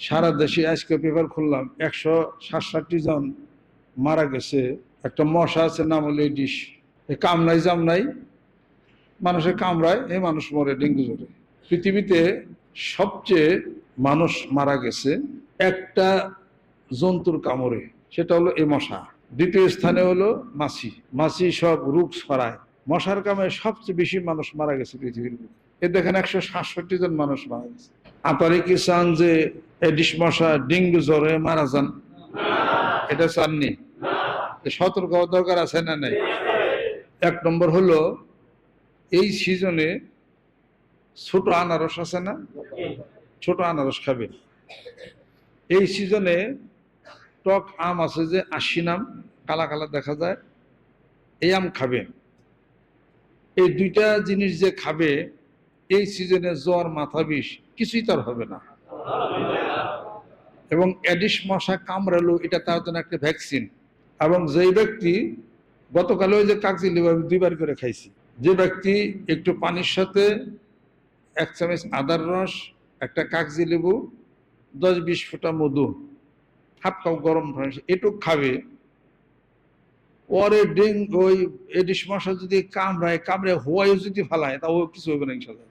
সারা দেশে আজকে পেপার খুললাম, একশো সাতষট্টি জন মারা গেছে। একটা মশা আছে, নাম হলো এডিস এ কামড়াই জামনাই মানুষের কামড়ায়, এই মানুষ মরে ডেঙ্গু জ্বরে। পৃথিবীতে সবচেয়ে মানুষ মারা গেছে একটা জন্তুর কামড়ে, সেটা হলো এই মশা। দ্বিতীয় স্থানে হলো মাছি। মাছি সব রোগ ছড়ায়। মশার কামড়ে সবচেয়ে বেশি মানুষ মারা গেছে পৃথিবীর এ দেখেন একশো সাতষট্টি জন মানুষ মারা গেছে। আপনারা কি চান যে এডিস মশা ডেঙ্গু জ্বরে মারা যান। এটা চাননি। সতর্ক দরকার আছে না নাই? এক নম্বর হলো, এই সিজনে ছোট আনারস আছে না? ছোট আনারস খাবে। এই সিজনে টক আম আছে যে আশি নাম, কালা কালা দেখা যায়, এই আম খাবে। এই দুইটা জিনিস যে খাবে, এই সিজনে জ্বর, মাথা বিষ, কিছুই তার হবে না। এবং অ্যাডিস মশা কামড়ালো, এটা তার জন্য একটা ভ্যাকসিন। এবং যেই ব্যক্তি, গতকাল ওই যে লেবু আমি দুইবার করে খাইছি। যে ব্যক্তি একটু পানির সাথে এক চামচ আদার রস, একটা কাগজি লেবু দশ বিশ ফোঁটা মধু, হাফ কাপ গরম এটুক খাবে। পরে ডেং ওই এডিস মশা যদি কামড়ায় কামড়ে হওয়াই যদি ফালায় তা ও কিছু হবে না ইনশাল্লাহ